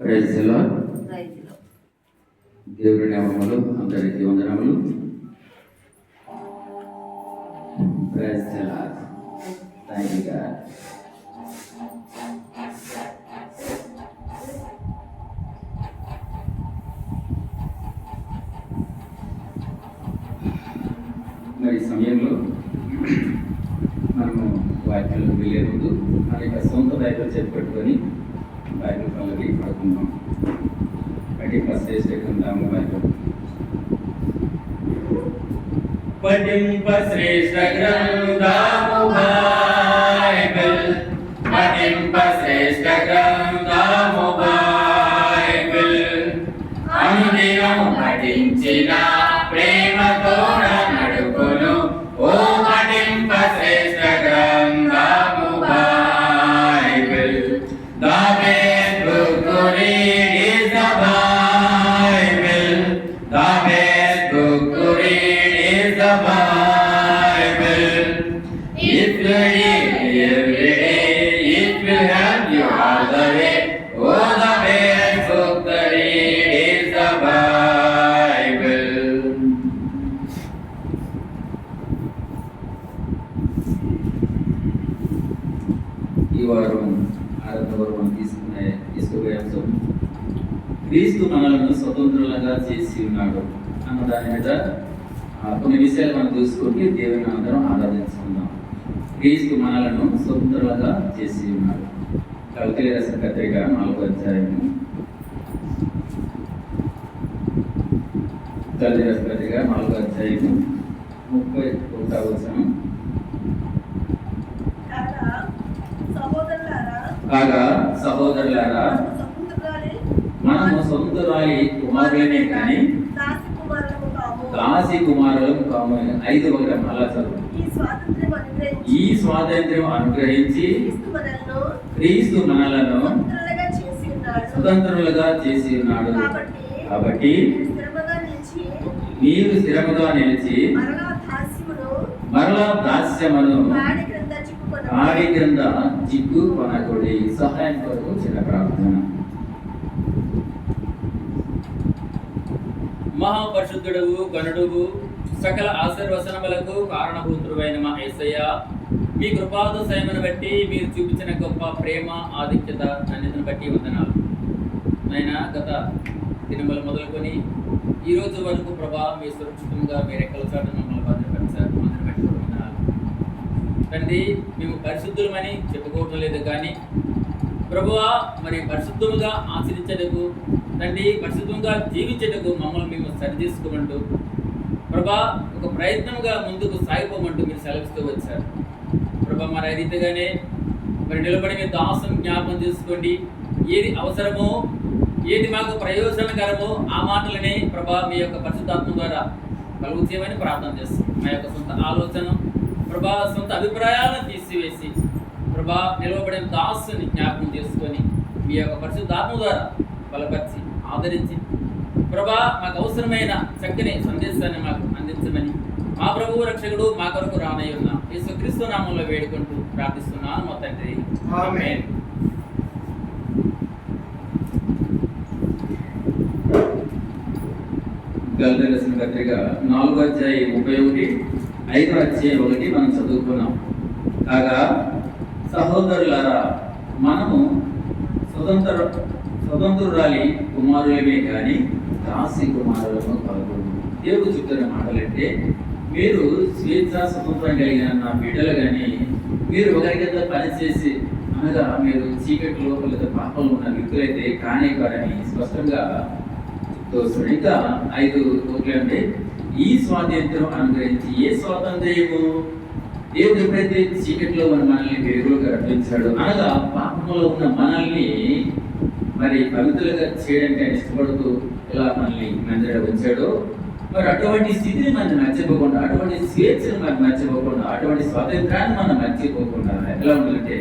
రైతులు దేవుడి నామములు అందరికీ వందనములు. ప్రైజ్ థ్యాంక్ యూ గాడ్ మరి ఈ సమయంలో మనము వాక్యాలకు వెళ్ళే ముందు మన యొక్క సొంత బైబిల్ చేతి పెట్టుకొని బైబిల్ పల్లవి పడుకుందాం బయటికి ఫస్ట్ చేసుకుందాము బైబిల్ పఠింప శ్రేష్ఠ గ్రంథము క్రీస్తు మనలను స్వతంత్రులుగా చేసి ఉన్నాడు అన్న దాని మీద కొన్ని విషయాలు మనం చూసుకుంటే దేవుని అందరం ఆరాధించుకుందాం. క్రీస్తు మనలను స్వతంత్రులుగా చేసి ఉన్నాడు. కల్కలి రస పత్రిక నాలుగో అధ్యాయము. కల్కలి రస పత్రిక నాలుగో అధ్యాయము ముప్పై ఒకటవ వచనం. కాగా సహోదరులారా కాగా సహోదరులారా మనము స్వతంత్రురాలి మనము సొంతరాలి కుమారులనే కానీ దాసి కుమారులము కాము. దాసి కుమారులకు కాము ఐదు ఒకటి మళ్ళా చదువు. ఈ స్వాతంత్ర్యం అనుగ్రహించి క్రీస్తు మనలను స్వతంత్రులుగా చేసి ఉన్నాడు. కాబట్టి మీరు స్థిరముగా నిలిచి మరలా దాస్యమును ఆడి క్రింద జిగ్గు కొనకుడి సహాయం కొరకు చిన్న ప్రార్థన. మహాపరిశుద్ధుడవు గణుడువు సకల ఆశీర్వచనములకు కారణభూతుడైన మా యేసయ్య మీ కృపాదశయమును బట్టి మీరు చూపించిన గొప్ప ప్రేమ ఆధిక్యత అన్నిటిని బట్టి వందనాలు. నాయన గత దినములు మొదలుకొని ఈ రోజు వరకు ప్రభా మీ సురక్షితంగా మీరు ఎక్కల చాటు మమ్మల్ని భద్రపరిచారు. అందరిని బట్టి వందనాలు. తండ్రి మేము పరిశుద్ధులమని చెప్పుకోవటం లేదు కానీ ప్రభువా మరి పరిశుద్ధముగా ఆచరించటకు తండ్రి పరిశుద్ధంగా జీవించటకు మమ్మల్ని మేము సరిచేసుకోమంటూ ప్రభా ఒక ప్రయత్నంగా ముందుకు సాగిపోమంటూ మీరు సెలవిస్తూ వచ్చారు. ప్రభా మరి ఆ రీతిగానే మరి నిలబడి మీ దాసం జ్ఞాపకం చేసుకోండి. ఏది అవసరమో ఏది మాకు ప్రయోజనకరమో ఆ మాటలనే ప్రభా మీ యొక్క పరిశుద్ధాత్మ ద్వారా కలుగు చేయమని ప్రార్థన చేస్తాం. మా యొక్క సొంత ఆలోచన ప్రభా సొంత అభిప్రాయాలను తీసివేసి ప్రభా నిలవబడిన దాసుని జ్ఞాపకం చేసుకొని మీ యొక్క పరిశుద్ధాత్మ ద్వారా బలపరిచి ఆదరించి. ప్రభా మాకు అవసరమైన చక్కని సందేశాన్ని మాకు అందించమని. మా ప్రభువు రక్షకుడు మా కొరకు రానై ఉన్న యేసుక్రీస్తు నామంలో వేడుకుంటూ ప్రార్థిస్తున్నాను మా తండ్రి. ఆమేన్. గల్దీ రసన పత్రిక నాలుగో అధ్యాయం ముప్పై ఒకటి ఐదో అధ్యాయం ఒకటి మనం చదువుకున్నాం. కాగా సహోదరులారా మనము స్వతంత్ర స్వతంత్రురాలి కుమారులమే కానీ దాసి కుమారులను కలగదు దేవుడు చెప్తున్న మాటలంటే మీరు స్వేచ్ఛ స్వతంత్రం కలిగిన నా బిడ్డలు కానీ మీరు ఒకరి కింద పనిచేసి అనగా మీరు చీకటి లేదా పాపంలో ఉన్న వ్యక్తులైతే కానే కాదని స్పష్టంగా దోస్తుడు ఇంకా ఐదు కోట్లంటే ఈ స్వాతంత్రం అనుగ్రహించి ఏ స్వాతంత్ర్యము దేవుడు ఎప్పుడైతే చీకటిలో ఉన్న మనల్ని వెలుగులోకి రప్పించాడు అనగా పాపంలో ఉన్న మనల్ని మరి పవిత్రులుగా చేయడానికి ఆయన ఇష్టపడుతూ ఇలా మనల్ని మందిర ఉంచాడు మరి అటువంటి స్థితిని మనం మర్చిపోకుండా అటువంటి స్వేచ్ఛను మనం మర్చిపోకుండా అటువంటి స్వాతంత్రాన్ని మనం మర్చిపోకుండా ఎలా ఉండాలంటే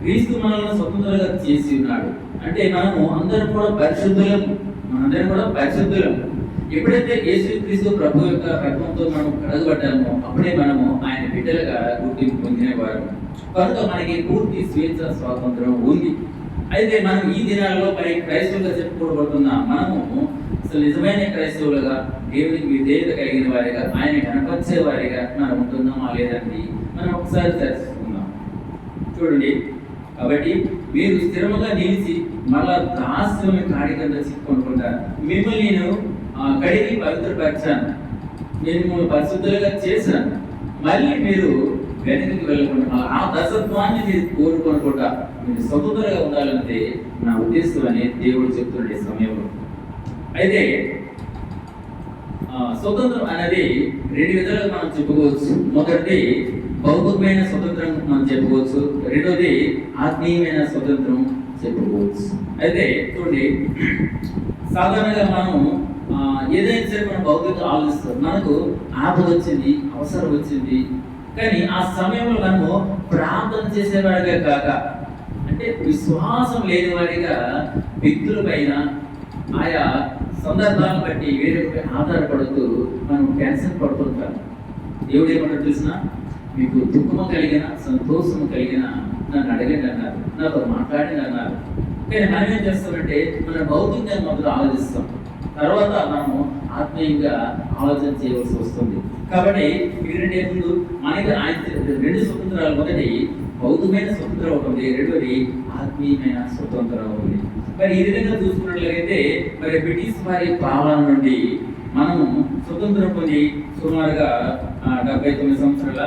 క్రీస్తు మనల్ని స్వతంత్రంగా చేసి ఉన్నాడు. అంటే మనము అందరం కూడా పరిశుద్ధులం మనందరం కూడా పరిశుద్ధులం. ఎప్పుడైతే యేసు క్రీస్తు ప్రభు యొక్క రక్తంతో మనం కడగబడ్డామో అప్పుడే మనము ఆయన బిడ్డలుగా గుర్తింపు పొందిన వారు కనుక మనకి పూర్తి స్వేచ్ఛ స్వాతంత్రం ఉంది. అయితే మనం ఈ దినాల్లో పై క్రైస్తవులుగా చెప్పుకోబడుతున్న మనము అసలు నిజమైన క్రైస్తవులుగా దేవునికి విధేయత కలిగిన వారిగా ఆయన కనపరిచే వారిగా మనం ఉంటున్నామా లేదండి మనం ఒకసారి తెలుసుకుందాం చూడండి. కాబట్టి మీరు స్థిరముగా నిలిచి మళ్ళా దాస్యం కాడి కింద చిక్కుకుంటుంటా మిమ్మల్ని నేను ఆ, కడిగి పవిత్రపరిచాను. నేను మిమ్మల్ని పరిశుద్ధులుగా చేశాను. మళ్ళీ మీరు వెనక్కి వెళ్ళకుండా ఆ దశత్వాన్ని మీరు కోరుకోనుకుంటా మీరు స్వతంత్రంగా ఉండాలంటే నా ఉద్దేశం అని దేవుడు చెప్తుండే సమయంలో. అయితే స్వతంత్రం అనేది రెండు విధాలుగా మనం చెప్పుకోవచ్చు. మొదటిది భౌతికమైన స్వతంత్రం మనం చెప్పుకోవచ్చు. రెండోది ఆత్మీయమైన స్వతంత్రం చెప్పుకోవచ్చు. అయితే చూడండి సాధారణంగా మనం ఏదైనా సరే మనం భౌతిక ఆలోచిస్తాం. మనకు ఆపద వచ్చింది అవసరం వచ్చింది. కానీ ఆ సమయంలో మనము ప్రార్థన చేసేవాడిగా కాక అంటే విశ్వాసం లేని వారిగా వ్యక్తుల పైన ఆయా సందర్భాలను బట్టి వేరొకపై ఆధారపడుతూ మనం క్యాన్సర్ పడుతుంటాం. దేవుడు ఏమన్నా తెలిసిన మీకు దుఃఖము కలిగిన సంతోషము కలిగిన నన్ను అడగండి అన్నారు. నాతో మాట్లాడండి అన్నారు. కానీ మనం ఏం చేస్తామంటే మనం భౌతికంగా మొదలు ఆలోచిస్తాం. తర్వాత మనము ఆత్మీయంగా ఆలోచన చేయవలసి వస్తుంది. కాబట్టి వీరంటే ముందు మనకి ఆయన రెండు స్వతంత్రాలు. మొదటి భౌతికమైన స్వతంత్రం ఒకటి రెండోది ఆత్మీయమైన స్వతంత్రం ఒకటి మరి ఈ విధంగా చూసుకున్నట్లయితే మరి బ్రిటిష్ వారి పాలన నుండి మనము స్వతంత్రం పొంది సుమారుగా డెబ్బై తొమ్మిది సంవత్సరాల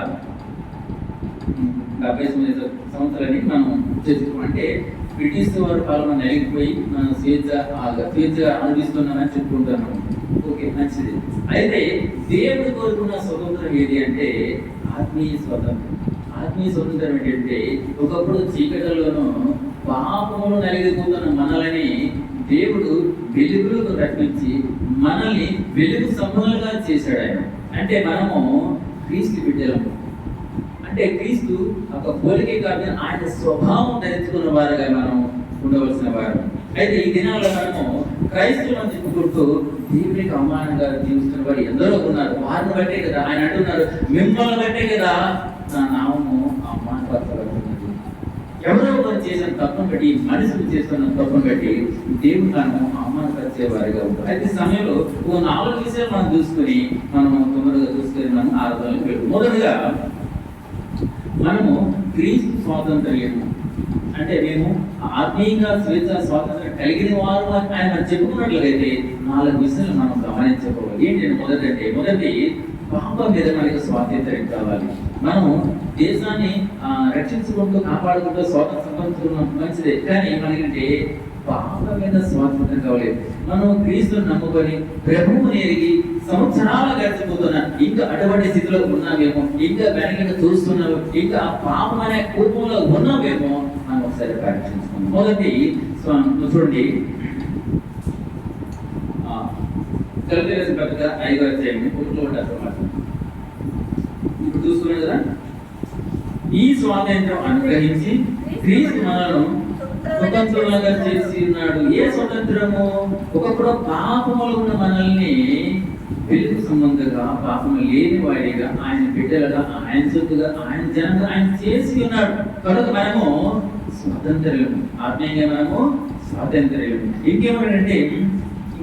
డెబ్బై తొమ్మిది సంవత్సరాలని మనం చెప్పుకో అంటే బ్రిటిష్ వారి పాలన నలిగిపోయి మనం స్వేచ్ఛ స్వేచ్ఛగా అనుభవిస్తున్నామని చెప్పుకుంటున్నాం ఓకే మంచిది. అయితే దేవుడు కోరుకున్న స్వతంత్రం ఏది అంటే ఆత్మీయ స్వతంత్రం. ఆత్మీయ స్వతంత్రం ఏంటంటే ఒకప్పుడు చీకటిలోనూ పాపములు నలిగిపోతున్న మనల్ని దేవుడు వెలుగులకు రప్పించి మనల్ని వెలుగు సంబంధంగా చేశాడు ఆయన. అంటే మనము క్రీస్తు బిడ్డలము అంటే క్రీస్తు ఒక పోలికే కాదు ఆయన స్వభావం ధరించుకున్న వారుగా మనం ఉండవలసిన వారు. అయితే ఈ దినాల్లో మనము క్రైస్తవులను చెప్పుకుంటూ దేవునికి అవమానంగా జీవిస్తున్న వారు ఎందరో ఉన్నారు. వారిని బట్టే కదా ఆయన అంటున్నారు. మిమ్మల్ని బట్టే కదా నా నామము అవమానపరచబడుతున్నది ఎవరో వారు చేసిన తప్పును బట్టి మనుషులు చేస్తున్న తప్పును బట్టి దేవుడు నన్ను అవమానపరిచే ఉంటారు అయితే సమయంలో ఓ నాలుగు మనం చూసుకుని మనం తొందరగా చూసుకుని మనం ఆరాధనలకు పెట్టు మొదటగా మనము క్రీస్తు స్వాతంత్ర్యం అంటే మేము ఆత్మీయంగా స్వేచ్ఛ స్వాతంత్రం కలిగిన వారు ఆయన చెప్పుకున్నట్లయితే నాలుగు విషయాలు మనం గమనించుకోవాలి ఏంటంటే మొదటంటే మొదటి పాపం మీద మనకి స్వాతంత్ర్యం కావాలి. మనము దేశాన్ని రక్షించుకుంటూ కాపాడుకుంటూ స్వాతంత్రం పొందుతున్నాం. మంచిదే. కానీ మనకంటే పాపం మీద స్వాతంత్రం కావాలి మనం క్రీస్తుని నమ్ముకొని ప్రభువుని ఎరిగి సంవత్సరాలు గడిచిపోతున్నా ఇంకా అటువంటి స్థితిలో ఉన్నామేమో ఇంకా వెనక చూస్తున్నాము ఇంకా ఆ పాపం అనే కోపంలో ఉన్నామేమో మనం ఒకసారి పరీక్షించుకుందాం మొదటి చూడండి. కలిపి పత్రిక ఐదో అధ్యాయం ఒకటి ఉంటారు అన్నమాట. చూస్తున్నాం కదా? ఈ స్వాతంత్రం అనుగ్రహించి క్రీస్తు మనలను స్వతంత్రులుగా చేసి ఉన్నాడు ఏ స్వతంత్రము? ఒకప్పుడు పాపములు ఉన్న మనల్ని వెలుగు సంబంధంగా పాపము లేని వాడిగా ఆయన బిడ్డలుగా ఆయన సొత్తుగా ఆయన జనంగా ఆయన చేసి ఉన్నాడు. కనుక మనము స్వాతంత్ర్యము ఆత్మీయంగా మనము స్వాతంత్ర్యము ఇంకేమంటే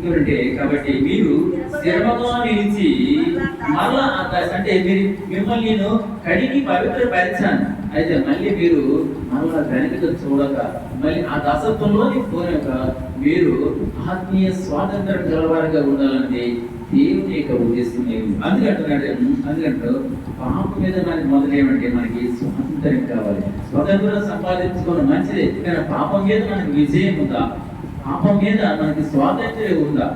చెప్తుంటే కాబట్టి మీరు స్థిరముగా నిలిచి మళ్ళా అంటే మీరు మిమ్మల్ని నేను కడిగి పవిత్రపరిచాను అయితే మళ్ళీ మీరు మళ్ళా వెనక చూడక మళ్ళీ ఆ దశత్వంలోని పోనక మీరు ఆత్మీయ స్వాతంత్రం గలవారుగా ఉండాలంటే దేవుని యొక్క ఉద్దేశం లేదు. అందుకంటున్నాడు అందుకంటే పాపం మీద మనకి మొదలేమంటే మనకి స్వాతంత్రం కావాలి. స్వతంత్రం సంపాదించుకోవడం మంచిదే కానీ పాపం మీద మనకి విజయం ఉందా? పాపం మీద మనకి స్వాతంత్ర్యం ఉందా?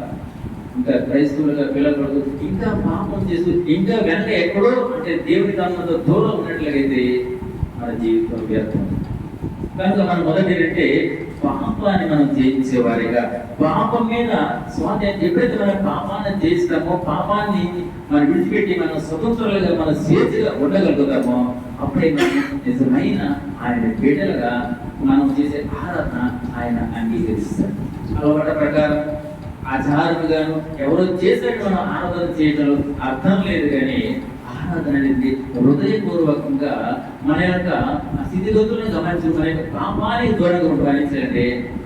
ఇంకా క్రైస్తవులుగా పిల్లలు ఇంకా పాపం చేస్తూ ఇంకా వెనక ఎక్కడో అంటే దేవుడి దానితో దూరం ఉన్నట్లయితే మన జీవితం వ్యర్థం. కనుక మనం మొదటి అంటే పాపాన్ని మనం జయించేవారిగా. పాపం మీద స్వాతంత్రం ఎప్పుడైతే మనం పాపాన్ని జయిస్తామో పాపాన్ని మనం విడిచిపెట్టి మనం స్వతంత్రులుగా మన స్వేచ్ఛగా ఉండగలుగుతామో అప్పుడే మనం నిజమైన ఆయన బిడ్డలుగా మనం చేసే ఆరాధన ఆయన అంగీకరిస్తాడు అలవాట ప్రకారం ఆచారముగాను ఎవరు చేసినట్టు మనం ఆరాధన చేయటం అర్థం లేదు కానీ ఆరాధన అనేది హృదయపూర్వకంగా మన యొక్క స్థితిగతులను గమనించి మన యొక్క పాపానికి దూరంగా గమనించాలంటే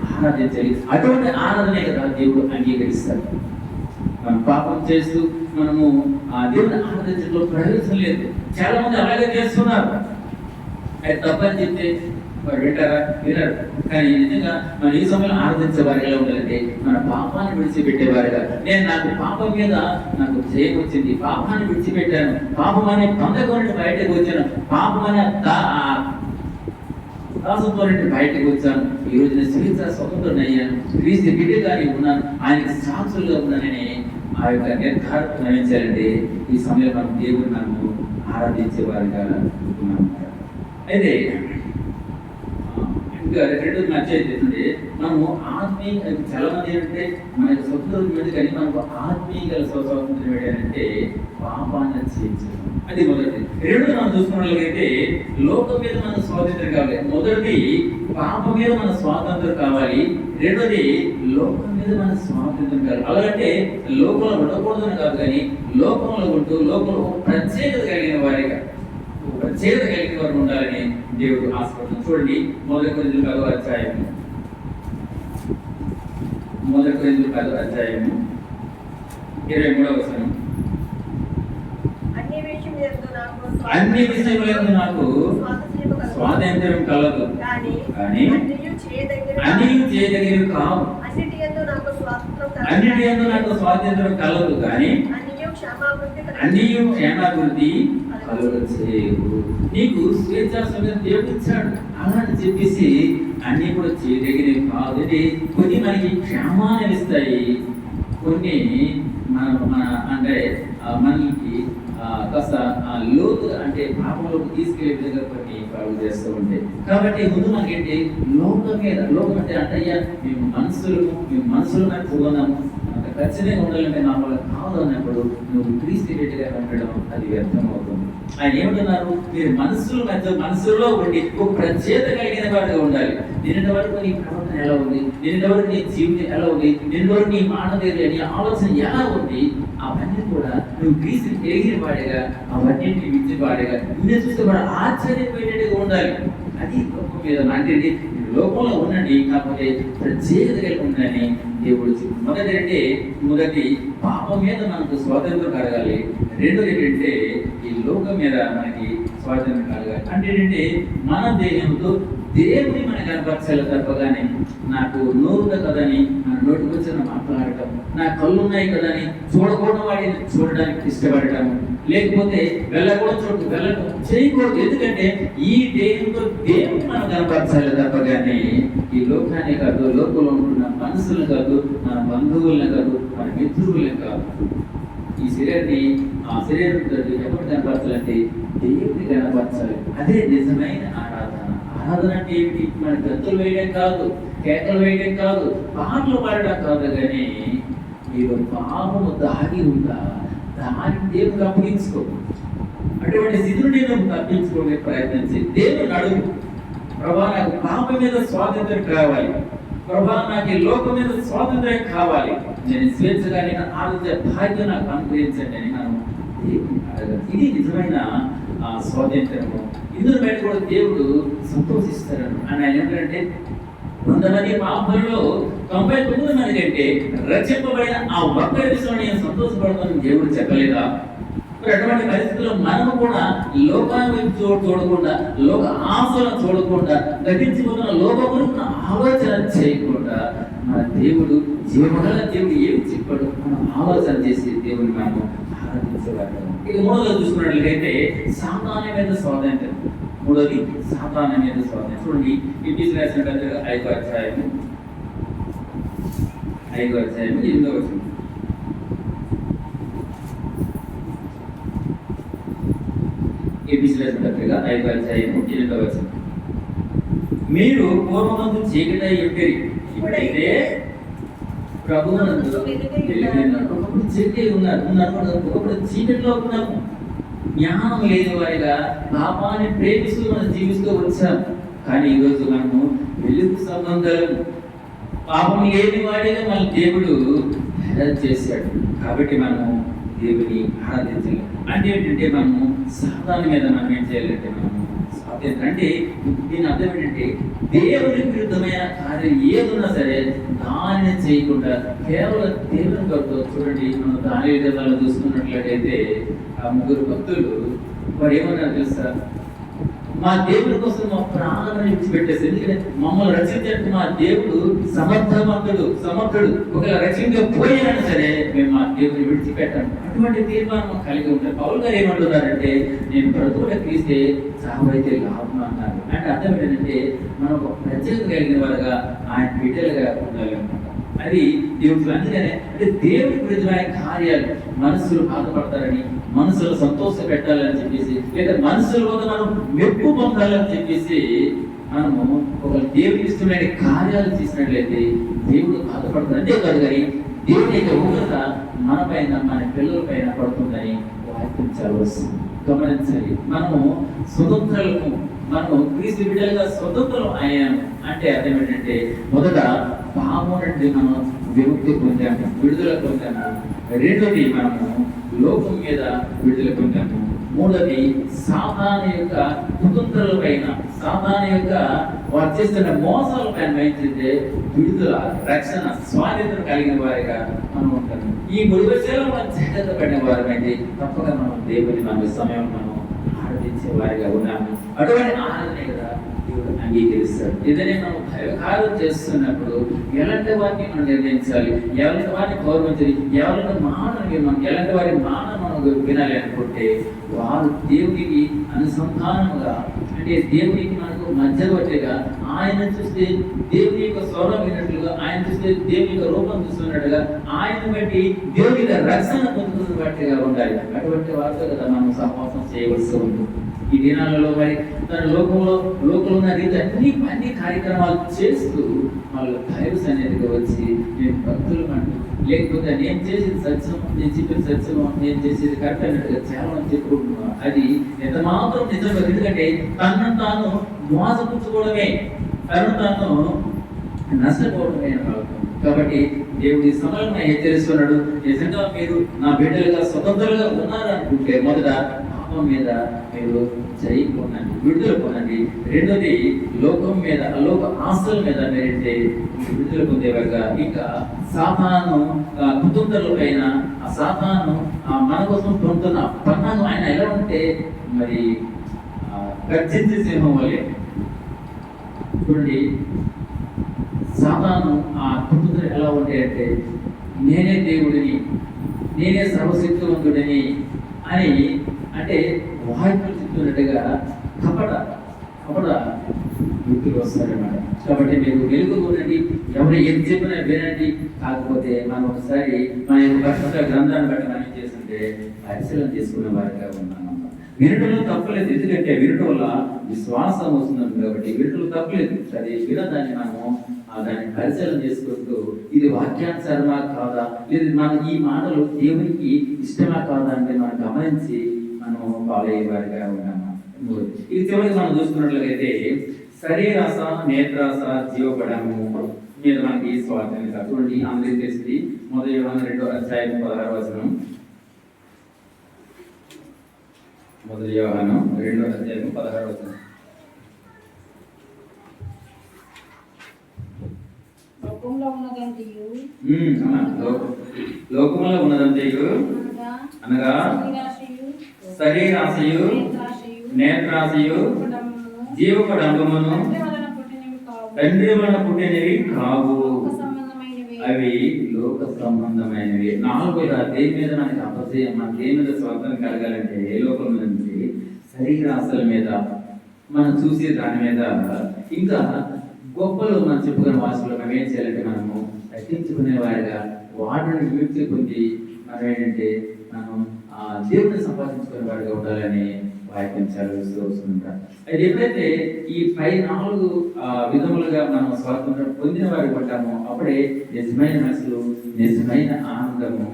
ఆరాధించాలి అటువంటి ఆరాధనే కదా దేవుడు అంగీకరిస్తాడు మనం పాపం చేస్తూ మనము ఆ దేవుని ఆరాధించడంలో ప్రయోజనం లేదు. చాలా మంది అలాగే చేస్తున్నారు. అది తప్పని చెప్తే వారు వింటారా వినరు. కానీ నిజంగా మనం ఈ సమయంలో ఆరాధించే వారిగా ఉండాలంటే మన పాపాన్ని విడిచిపెట్టేవారుగా నేను నాకు పాపం మీద నాకు జయం వచ్చింది. పాపాన్ని విడిచిపెట్టాను. పాపం అనే బంధకం నుండి బయటకు వచ్చాను. పాపం అనే దా- దాసత్వం నుండి బయటకు వచ్చాను. ఈ రోజు నేను స్వేచ్ఛ స్వతంత్రం అయ్యాను క్రీస్తు బిడ్డగానే ఉన్నాను. ఆయనకి సాక్షులుగా ఉన్నానని ఆ యొక్క నిర్ధారణ నమ్మించాలంటే ఈ సమయంలో మనం దేవుడు మనము ఆరాధించే వారిగా ఉన్నాము అయితే ఇంకా రెండు మధ్య ఏంటంటే మనము ఆత్మీయ చాలా మంది ఏంటంటే మనకు స్వతంత్రం మీద కానీ మనకు ఆత్మీయ స్వతంత్రం ఏంటంటే పాపాన్ని చేయించడం అది మొదటిది. రెండు మనం చూసుకున్నట్లయితే లోకం మీద మన స్వాతంత్రం కావాలి. మొదటిది పాపం మీద మన స్వాతంత్రం కావాలి. రెండోది లోకం మీద మన స్వాతంత్రం కావాలి. అలాగంటే లోకంలో ఉండకూడదని కాదు కానీ లోకంలో ఉంటూ లోకంలో ప్రత్యేకత కలిగిన వారిగా ప్రత్యేకత కలిగిన వారు ఉండాలని దేవుడు ఆశపడుతుంది చూడండి మొదటి కొరింథీయుల పదవ అధ్యాయము. మొదటి కొరింథీయుల పదవ అధ్యాయము. ఇరవై మూడవ వచనం. అన్ని విషయములందు నాకు. స్వాతంత్ర్యం కలదు. కానీ అన్ని చేయదగినవి కావు. అన్నిటి నాకు స్వాతంత్రం కలదు. కానీ. అన్ని క్షేమాభివృద్ధి కలుగచేయు నీకు స్వేచ్ఛ సమయం దేవుడిచ్చాడు చెప్పేసి అన్ని కూడా చేయదగినవి కాదు. కొన్ని మనకి క్షేమాన్ని ఇస్తాయి. కొన్ని మన మన అంటే మనకి కాస్త ఆ, లోతు అంటే పాపంలోకి తీసుకెళ్ళే విధంగా కొన్ని కలుగు చేస్తూ ఉంటాయి. కాబట్టి ముందు మనకేంటి? లోకం మీద లోకం అంటే అంటయ్యా మేము మనుషులు మేము మనుషులు నాకు చూడన్నాము అంత ఖచ్చితంగా ఉండాలంటే నా వల్ల కాదు అన్నప్పుడు నువ్వు క్రీస్తు రెడ్డిగా ఉండడం అది వ్యర్థం అవుతుంది ఆయన ఏమంటున్నారు? మీరు మనసుల మధ్య మనసులో ఉండి ఒక ప్రత్యేకత కలిగిన వాడిగా ఉండాలి. నిన్నటి వరకు నీ ప్రవర్తన ఎలా ఉంది? నిన్నటి వరకు నీ జీవితం ఎలా ఉంది? నిన్నటి వరకు నీ మాట తీరు నీ ఆలోచన ఎలా ఉంది? అవన్నీ కూడా నువ్వు గీసి తెలిగిన వాడిగా అవన్నింటిని మించిన వాడిగా నిన్ను చూస్తే కూడా ఆశ్చర్యపోయేట్టుగా ఉండాలి. అది గొప్ప మీద అంటే లోకంలో ఉండండి కాకపోతే ప్రత్యేకత కలిగి ఉందని దేవుడు మొదటి అంటే మొదటి పాపం మీద మనకు స్వాతంత్రం కలగాలి. రెండోది ఏంటంటే లోకం మీద మనకి స్వాతంత్రం కలగాలి అంటే ఏంటంటే మన దేహంతో దేవుని మనకు కనపరచాలి తప్పగానే నాకు నోరుంది కదని నా నోటికి వచ్చిన మాట్లాడటం నా కళ్ళు ఉన్నాయి కదని చూడకూడని వాడిని చూడడానికి ఇష్టపడటం లేకపోతే వెళ్ళకూడదు చోటు వెళ్ళడం చేయకూడదు. ఎందుకంటే ఈ దేహంతో దేవుని మనం కనపరచాలి తప్పగానే ఈ లోకాన్ని కాదు లోకంలో ఉంటున్న మనుషులను కాదు మన బంధువులను కాదు మన మిత్రువులను కాదు. ఈ శరీరాన్ని ఆ శరీరంతో ఎవరు కనపరచాలంటే దేవుని కనపరచాలి. అదే నిజమైన ఆరాధన. ఆరాధన అంటే ఏమిటి? మన గంతులు వేయడం కాదు కేకలు వేయడం కాదు పాటలు పాడడం కాదు కానీ మీరు పాపము దాగి ఉందా దాన్ని దేవుడు అప్పగించుకో. అటువంటి స్థితిని నేను తప్పించుకోవడానికి ప్రయత్నించి చేయి. దేవుడు అడుగు ప్రభా నాకు పాపం మీద స్వాతంత్రం కావాలి. ప్రభా నాకు ఈ లోకం మీద స్వాతంత్రం కావాలి. నేను స్వేచ్ఛగా నేను ఆలోచన భాగ్యం నాకు అనుగ్రహించండి అని మనం ఇది నిజమైన ఆ, స్వాతంత్రము. ఇందులో బయట కూడా దేవుడు సంతోషిస్తారు అని ఆయన ఏంటంటే కొంతమంది పాపంలో తొంభై తొమ్మిది మంది కంటే ఆ ఒక్క విషయంలో నేను సంతోషపడతానని దేవుడు చెప్పలేదా? అటువంటి పరిస్థితుల్లో మనము కూడా లోకాన్ని చూడకుండా లోక ఆశలను చూడకుండా గతించిపోతున్న లోక ఆలోచన చేయకుండా మన దేవుడు జీవగల దేవుడు ఏమి చెప్పాడు మనం ఆలోచన చేసి దేవుని మనము ఆరాధించేవాడు ఇక మూడోది చూసుకున్నట్లయితే సామాన్యమైన స్వాతంత్రం మూడోది సామాన్యమైన స్వాతంత్రం చూడండి ఈ రాసిన పత్రిక ఐదో అధ్యాయము. ఐదో అధ్యాయము ఎనిమిదో వచ్చింది ఎపిసిలస్ పత్రిక దగ్గరగా అధ్యాయము ఎనిమిదవ మీరు పూర్వమందు చీకటై ఉండేది ఇప్పుడైతే ప్రభువునందు ఒకప్పుడు చీకటి ఉన్నారు ఉన్నారు ఒకప్పుడు చీకటిలో ఉన్నాము. జ్ఞానం లేని వారిగా పాపాన్ని ప్రేమిస్తూ మనం జీవిస్తూ వచ్చాం. కానీ ఈరోజు మనము వెలుగు సంబంధాలు పాపం లేని వాడిగా మన దేవుడు హెల్ప్ చేశాడు. కాబట్టి మనము దేవుని ఆరాధించాలి. అంటే ఏంటంటే మనము సాధారణ మీద మనం ఏం చేయాలంటే మనము స్వాతంత్రం అంటే దీని అర్థం ఏంటంటే దేవుడికి విరుద్ధమైన కార్యం ఏదున్నా సరే దానిని చేయకుండా కేవలం దేవుని కొరకు చూడండి మనం దాని విధానాలు చూసుకున్నట్లయితే ఆ ముగ్గురు భక్తులు వారు ఏమన్నారు తెలుసా? మా దేవుడి కోసం మా ప్రాణాలను విడిచిపెట్టేసి ఎందుకంటే మమ్మల్ని రచించినట్టు మా దేవుడు సమర్థవంతుడు సమర్థుడు. ఒకవేళ రక్షించకపోయినా సరే మేము మా దేవుడిని విడిచిపెట్టాము. అటువంటి తీర్మానం కలిగి ఉంటారు పౌల్ గారు ఏమంటున్నారంటే నేను బ్రతుకుట తీస్తే చావైతే లాభం అన్నారు అంటే అర్థం ఏంటంటే మనం ఒక ప్రత్యేకత కలిగిన వారుగా ఆయన బిడ్డలుగా ఉండాలి అన్నమాట. అది దేవుడు అందుకనే అంటే దేవుడి విరుద్ధమైన కార్యాలు మనసులు బాధపడతారని మనసులు సంతోష పెట్టాలని చెప్పేసి లేదా మనసుల వద్ద మనం మెప్పు పొందాలని చెప్పేసి మనము ఒక దేవుడికి ఇష్టమైన కార్యాలు చేసినట్లయితే దేవుడు బాధపడుతుంది అంతే కాదు కానీ దేవుని యొక్క ఉగ్రత మన పైన మన పిల్లల పైన పడుతుందని వాక్యం గమనించాలి మనము స్వతంత్రాలకు మనము క్రీస్తు బిడ్డలుగా స్వతంత్రం అయ్యాము. అంటే అర్థం ఏంటంటే మొదట పాము నుండి మనం విముక్తి పొందాము విడుదల పొందాము. రెండోది మనము లోకం మీద విడుదల పొందాము. మూడోది సాతాన యొక్క కుతంత్రుల పైన సాతాన యొక్క వారు చేస్తున్న మోసాల పైన ఏంటంటే విడుదల రక్షణ స్వాధీనత కలిగిన వారిగా మనం ఉంటాము. ఈ మూడు విషయాలు మనం జాగ్రత్త పడిన వారమైతే తప్పక మనం దేవుని మన సమయం మనం ఆరాధించే వారిగా ఉన్నాము. అటువంటి ఆరాధన కదా దేవుడు అంగీకరిస్తాడు. ఏదైనా మనం కార్యం చేస్తున్నప్పుడు ఎలాంటి వారిని మనం నిర్ణయించాలి? ఎలాంటి వారిని గౌరవించాలి ఎవరి మానవి మనం ఎలాంటి వారి మాన మనం వినాలి అనుకుంటే వారు దేవునికి అనుసంధానముగా అంటే దేవునికి మనకు మధ్యవర్తిగా ఆయన చూస్తే దేవుని యొక్క స్వరం వినట్లుగా ఆయన చూస్తే దేవుని యొక్క రూపం చూస్తున్నట్టుగా ఆయన బట్టి దేవుని యొక్క రక్షణ పొందుతున్న బట్టిగా ఉండాలి. అటువంటి వారితో కదా మనం సహవాసం చేయవలసి ఉంటుంది. ఈ దినాలలో మరి తన లోకంలో లోకంలో ఉన్న రీతి అన్ని అన్ని కార్యక్రమాలు చేస్తూ వాళ్ళు దైవ అనేది వచ్చి నేను భక్తులు అంటూ లేకపోతే నేను చేసేది సత్యం నేను చెప్పిన సత్యం నేను చేసేది కరెక్ట్ అన్నట్టుగా చాలా మంది చెప్పుకుంటున్నారు అది ఎంత మాత్రం నిజంగా ఎందుకంటే తనను తాను మోసపుచ్చుకోవడమే తనను తాను నష్టపోవడమే అన్నమాట. కాబట్టి దేవుడి సమయంలో హెచ్చరిస్తున్నాడు. నిజంగా మీరు నా బిడ్డలుగా స్వతంత్రంగా ఉన్నారనుకుంటే మొదట పాపం మీద మీరు జై పొందండి విడుదల పొందండి రెండోది లోకం మీద లోక ఆస్తుల మీద మీరైతే విడుదల పొందేవారుగా ఇంకా సాతాను ఆ, కుటుంబాల పైన ఆ సాతాను ఆ, మన కోసం పొందుతున్న పన్నాను ఆయన ఎలా ఉంటే మరి గర్జించే సింహం వల్లే చూడండి సాతాను ఆ కుటుంబాలు ఎలా ఉంటాయంటే నేనే దేవుడిని నేనే సర్వశక్తివంతుడిని అని అంటే వాక్యం చెప్తున్నట్టుగా కపట కపట వ్యక్తులు వస్తారన్నమాట. కాబట్టి మీరు వెలుగు ఉండండి ఎవరు ఏం చెప్పినా వినండి. కాకపోతే మనం ఒకసారి మన యొక్క పరిశుద్ధ గ్రంథాన్ని బట్టి మనం ఏం చేస్తుంటే పరిశీలన చేసుకునే వారిగా ఉన్నాం వినటంలో తప్పలేదు ఎందుకంటే వినటం వల్ల విశ్వాసం వస్తుంది కాబట్టి వినటంలో తప్పలేదు అది వినదాన్ని మనము ఆ దాన్ని పరిశీలన చేసుకుంటూ ఇది వాక్యానుసారమా కాదా? ఇది మన ఈ మాటలు దేవునికి ఇష్టమా కాదా అంటే మనం గమనించి మనం ఫాలో అయ్యే వారిగా ఉన్నాము? ఇది చివరికి మనం చూసుకున్నట్లయితే శరీరాస నేత్రాస జీవపడము మీద మనకి స్వార్థం చూడండి అందరికీ తెలిసింది మొదటి రెండో అధ్యాయం పదహారు వచనం. మొదటి యోహాను రెండో అధ్యాయం పదహారు వచనం. లోకంలో ఉన్నదంతయు ఉమ్, అమ్మా, లోక- లోకములో ఉన్నదంతయు అనగా? శరీరాశయు, నేత్రాశయు, నేత్రాశయు కుటుంబమును, జీవపడంబమును తండ్రి వలన పుట్టినవి కావు. అవి లోక సంబంధమైనవి. నాలుగోదా దేని మీద మనకి అపజయం మన దేని మీద స్వార్థం కలగాలంటే ఏ లోకం నుంచి? శరీరాశల మీద. మనం చూసే దాని మీద. ఇంకా గొప్పలు మనం చెప్పుకునే వాసులు మనం ఏం చేయాలంటే మనము తగ్గించుకునే వారిగా వాటిని విముక్తి పొంది మనం ఏంటంటే మనం ఆ దేవుడిని సంపాదించుకునే వాడిగా ఉండాలని వాక్యం చదివిస్తూ వస్తుంటారు అయితే ఎప్పుడైతే ఈ పై నాలుగు విధములుగా మనం స్వాతంత్రం పొందిన వారు పడ్డామో అప్పుడే నిజమైన మనసులు నిజమైన ఆనందము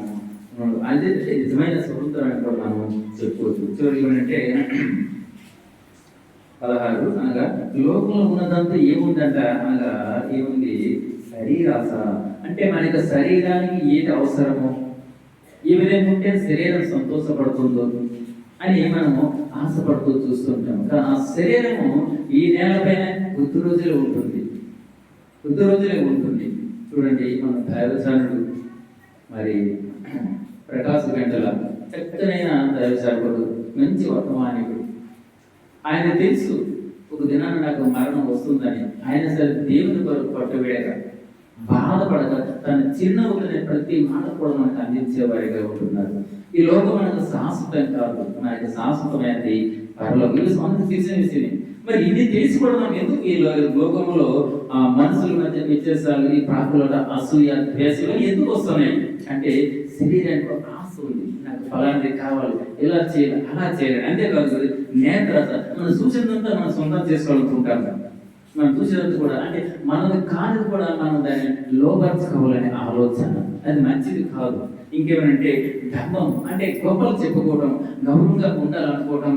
అదే నిజమైన స్వతంత్రం అని కూడా మనం చెప్పుకోవచ్చు. చివరికి ఏంటంటే పదహారు అనగా లోకంలో ఉన్నదంతా ఏముందంట అనగా ఏముంది? శరీరాస. అంటే మనకి శరీరానికి ఏది అవసరమో ఈ విధంగా ఉంటే శరీరం సంతోషపడుతుందో అని మనము ఆశపడుతూ చూస్తుంటాం. కానీ ఆ శరీరము ఈ నేలపైన కొద్ది రోజులే ఉంటుంది. కొద్ది రోజులే ఉంటుంది. చూడండి మన దైవచానుడు మరి ప్రకాశ గంటల చక్కనైన దైవచారుడు మంచి వర్తమానికుడు. ఆయన తెలుసు ఒక దినాన నాకు మరణం వస్తుందని. ఆయన సరే దేవుని కొరకు పట్టువేయక బాధపడక తన చిన్నవులనే ప్రతి మాట కూడా మనకు అందించేవారిగా ఉంటున్నారు. ఈ లోకం మనకు శాశ్వతం కాదు. మనకి శాశ్వతమైనది పరలోకం. ఇది మనకు తెలిసిన విషయమే. మరి ఇది తెలిసి కూడా మనం ఎందుకు ఈ లోకంలో ఆ మనుషుల మధ్య వ్యత్యాసాలు ఈ ప్రాకుల అసూయ ద్వేషాలు ఎందుకు వస్తున్నాయి? అంటే శరీరానికి ఒక ఆశ ఉంది. నాకు ఫలాంటి కావాలి. ఇలా చేయాలి అలా చేయాలి. అంతేకాదు నేత్రత. మనం చూసినంతా మనం సొంతం చేసుకోవాలనుకుంటాం. మనం చూసినంత కూడా అంటే మనది కాదు కూడా మనం దాన్ని లోపరచుకోవాలనే ఆలోచన. అది మంచిది కాదు. ఇంకేమనంటే ధర్మం అంటే గొప్పలు చెప్పుకోవడం గౌరవంగా ఉండాలనుకోవడం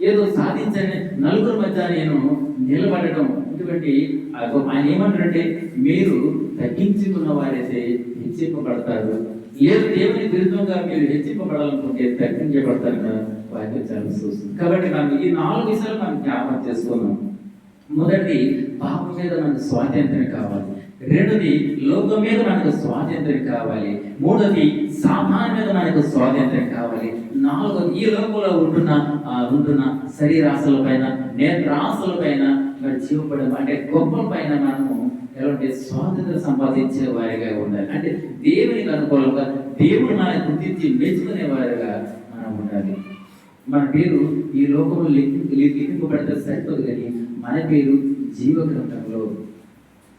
ఏదో సాధించని నలుగురు మధ్య నేను నిలబడటం ఇటువంటి ఆ ఆయన ఏమంటారంటే మీరు తగ్గించుకున్న వారైతే హెచ్చింపబడతారు. లేదు దేవుని విరుద్ధంగా మీరు హెచ్చింపబడాలనుకుంటే తగ్గించబడతారు కదా వాక్యం చాలా చూస్తుంది కాబట్టి మనం ఈ నాలుగు విషయాలు మనం జ్ఞాపకం చేసుకున్నాం. మొదటి పాపం మీద మనకు స్వాతంత్రం కావాలి. రెండోది లోకం మీద మనకు స్వాతంత్రం కావాలి. మూడోది సామాన్య మీద మనకు స్వాతంత్రం కావాలి. నాలుగోది ఈ లోకంలో ఉంటున్న ఉంటున్న శరీరాశల పైన నేత్రాశల పైన మరి జీవపడే అంటే గొప్పల పైన మనము ఎలాంటి స్వాతంత్రం సంపాదించే వారిగా ఉండాలి. అంటే దేవునికి అనుకూలంగా దేవుడు మనకు గుర్తించి మెచ్చుకునే వారిగా మనం ఉండాలి. మన పేరు ఈ లోకంలో లిఖి- లిఖింపబడితే సరిపోదు కానీ మన పేరు జీవ గ్రంథంలో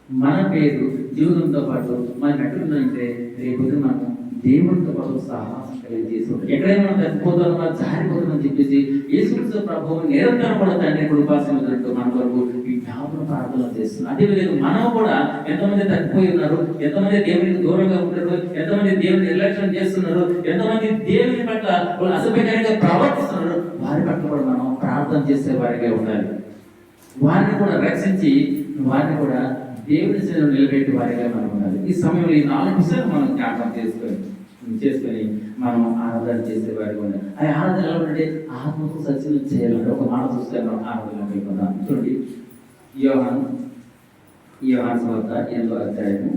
మన పేరు జీవనంతో పాటు మనం ఎట్లుందంటే రేపు మనం దేవుడితో పాటు సాహసం కలిగి చేసుకుంటాం ఎక్కడైనా మనం తప్పిపోతామా జారిపోతామని చెప్పేసి యేసుక్రీస్తు ప్రభు నిరంతరం కూడా తండ్రి కృపాసినట్టు మన వరకు ఈ జ్ఞాపన ప్రార్థన చేస్తున్నాం అదేవిధంగా మనం కూడా ఎంతమంది తగ్గిపోయి ఉన్నారు ఎంతమంది దేవునికి దూరంగా ఉంటారు ఎంతమంది దేవుని నిర్లక్ష్యం చేస్తున్నారు ఎంతమంది దేవుని పట్ల వాళ్ళు అసభ్యకరంగా ప్రవర్తిస్తున్నారు. వారి పట్ల కూడా మనం ప్రార్థన చేసే వారిగా ఉండాలి. వారిని కూడా రక్షించి వారిని కూడా దేవుని సేవలో నిలబెట్టి వారిగా మనం ఉండాలి. ఈ సమయంలో ఈ నాలుగు విషయాలు మనం జ్ఞాపకం చేసుకొని చేసుకొని మనం ఆరాధన చేసే వారిగా ఉండాలి. అది ఆరాధన ఎలా ఉంటే ఆత్మకు సత్యం చేయాలంటే ఒక మాట చూస్తే మనం ఆరాధన అయిపోతాం చూడండి. యోహాన్ యోహాన్ వార్త ఎనిమిదో అధ్యాయము.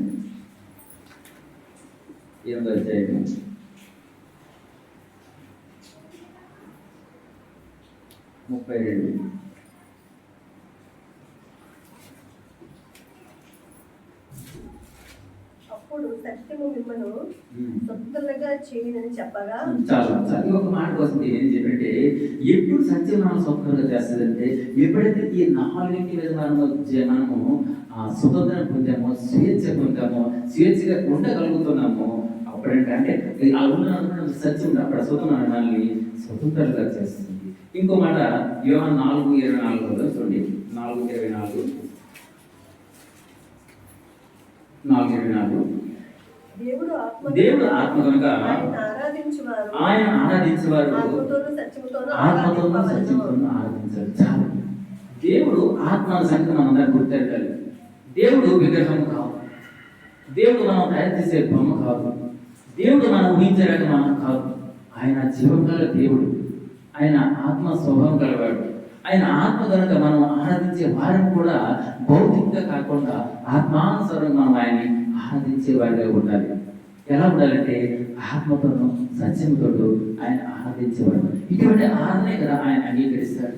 ఎనిమిదో అధ్యాయము. ముప్పై రెండు. అప్పుడు సత్యము మిమ్మను స్వతంత్రులుగా చేయనని చెప్పగా? చాలా చాలా. ఒక మాట కోసం నేను ఏం చెప్పంటే ఎప్పుడు సత్యం మనం స్వతంత్రంగా చేస్తుందంటే ఎప్పుడైతే ఈ నాలుగింటి మీద మనము జ- మనము ఆ స్వతంత్రం పొందామో స్వేచ్ఛ పొందామో స్వేచ్ఛగా ఉండగలుగుతున్నామో అప్పుడంటే అంటే ఉన్న సత్యం ఉంది. అప్పుడు ఆ స్వతంత్రం మనల్ని స్వతంత్రంగా చేస్తుంది. ఇంకో మాట యోహాన్ నాలుగు ఇరవై నాలుగులో చూడండి. నాలుగు ఇరవై నాలుగు. నాలుగు ఇరవై నాలుగు. దేవుడు ఆత్మ దేవుడు ఆత్మ కనుక ఆయన ఆరాధించువారు. ఆయన ఆరాధించేవారు. ఆత్మతోను సత్యముతోను ఆత్మతో ఆరాధింపవలెను. సత్యంతో ఆరాధించాలి చాలు. దేవుడు ఆత్మ సంగతి మనం గుర్తెరగాలి. దేవుడు విగ్రహం కాదు. దేవుడు మనం తయారు చేసే బొమ్మ కాదు. దేవుడు మనం ఊహించే రకం కాదు. ఆయన జీవం గల దేవుడు. ఆయన ఆత్మ స్వభావం గలవాడు. ఆయన ఆత్మ కనుక మనం ఆరాధించే వారిని కూడా భౌతికంగా కాకుండా ఆత్మానుసారం మనం ఆయన్ని ఆరాధించే వారిగా ఉండాలి. ఎలా ఉండాలంటే ఆత్మతోనూ సత్యంతో ఆయన ఆరాధించేవాడు. ఇటువంటి ఆరాధనే కదా ఆయన అంగీకరిస్తాడు.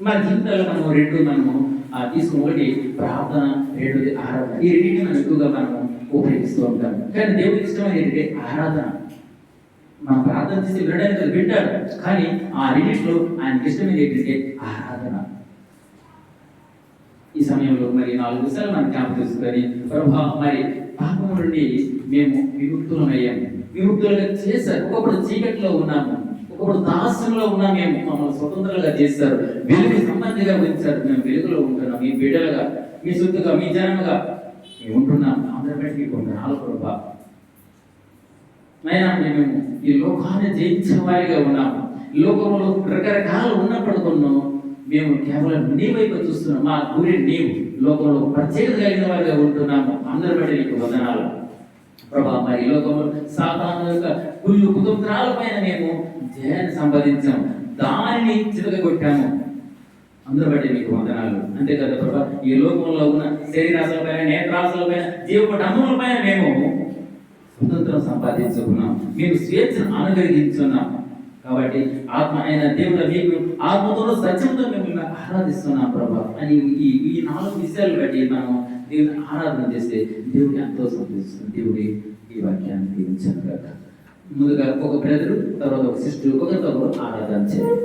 మన జీవితాల్లో మనము రెండు మనము ఆ, తీసుకుని ఒకటి ప్రార్థన రెండోది ఆరాధన. ఈ రెండింటిని మనం ఎక్కువగా మనము ఉపయోగిస్తూ ఉంటాం. కానీ దేవుడికి ఇష్టమైన ఏంటంటే ఆరాధన. మనం ప్రార్థన చేసి వినడానికి వింటాడు కానీ ఆ రెండింటిలో ఆయనకి ఇష్టమైనది ఏంటంటే ఆరాధన. ఈ సమయంలో మరి నాలుగు విషయాలు మనం జ్ఞాపకం చేసుకొని ప్రభా మరి పాపం నుండి మేము విముక్తులమయ్యాము. విముక్తులుగా చేశారు. ఒకప్పుడు చీకట్లో ఉన్నాము. ఒకప్పుడు దాస్యంలో ఉన్నా మేము. మమ్మల్ని స్వతంత్రంగా చేస్తారు వెలుగు సంబంధిగా ఉంచారు. మేము వెలుగులో ఉంటున్నాం. మీ బిడ్డలుగా మీ సొత్తుగా మీ జనముగా మేము ఉంటున్నాం అందరి బట్టి నాలుగు ప్రభా. అయినా మేము ఈ లోకాన్ని జయించిన వారిగా ఉన్నాము. లోకంలో రకరకాలు ఉన్నప్పటికున్నో మేము కేవలం నీ వైపు చూస్తున్నాం. మా గురి నీవు. లోకంలో ప్రత్యేకత కలిగిన వారిగా ఉంటున్నాము. అందరి బట్టి నీకు ప్రభా మరి ఈ లోకంలో సాతాను యొక్క కుళ్ళు కుతంత్రాల పైన మేము జయాన్ని సంపాదించాము. దానిని చితగొట్టాము అందరూ బట్టి మీకు వందనాలు. అంతే కదా ప్రభా ఈ లోకంలో ఉన్న శరీరాశల పైన నేత్రాశల పైన జీవ డమ్ముల పైన మేము స్వతంత్రం సంపాదించుకున్నాం. మేము స్వేచ్ఛను అనుగ్రహించున్నాం. కాబట్టి ఆత్మ అయిన దేవుడు మీకు ఆత్మతో సత్యంతో మిమ్మల్ని ఆరాధిస్తున్నాం ప్రభా. అని ఈ ఈ నాలుగు విషయాలు బట్టి మనం దేవుని ఆరాధన చేస్తే దేవుడు ఎంతో సంతోషిస్తుంది. దేవుడి ఈ వాక్యాన్ని దీవించాను కాక ముందుగా ఒక బ్రదరు తర్వాత ఒక సిస్టర్ ఒకరితో ఒకరు ఆరాధన చేయాలి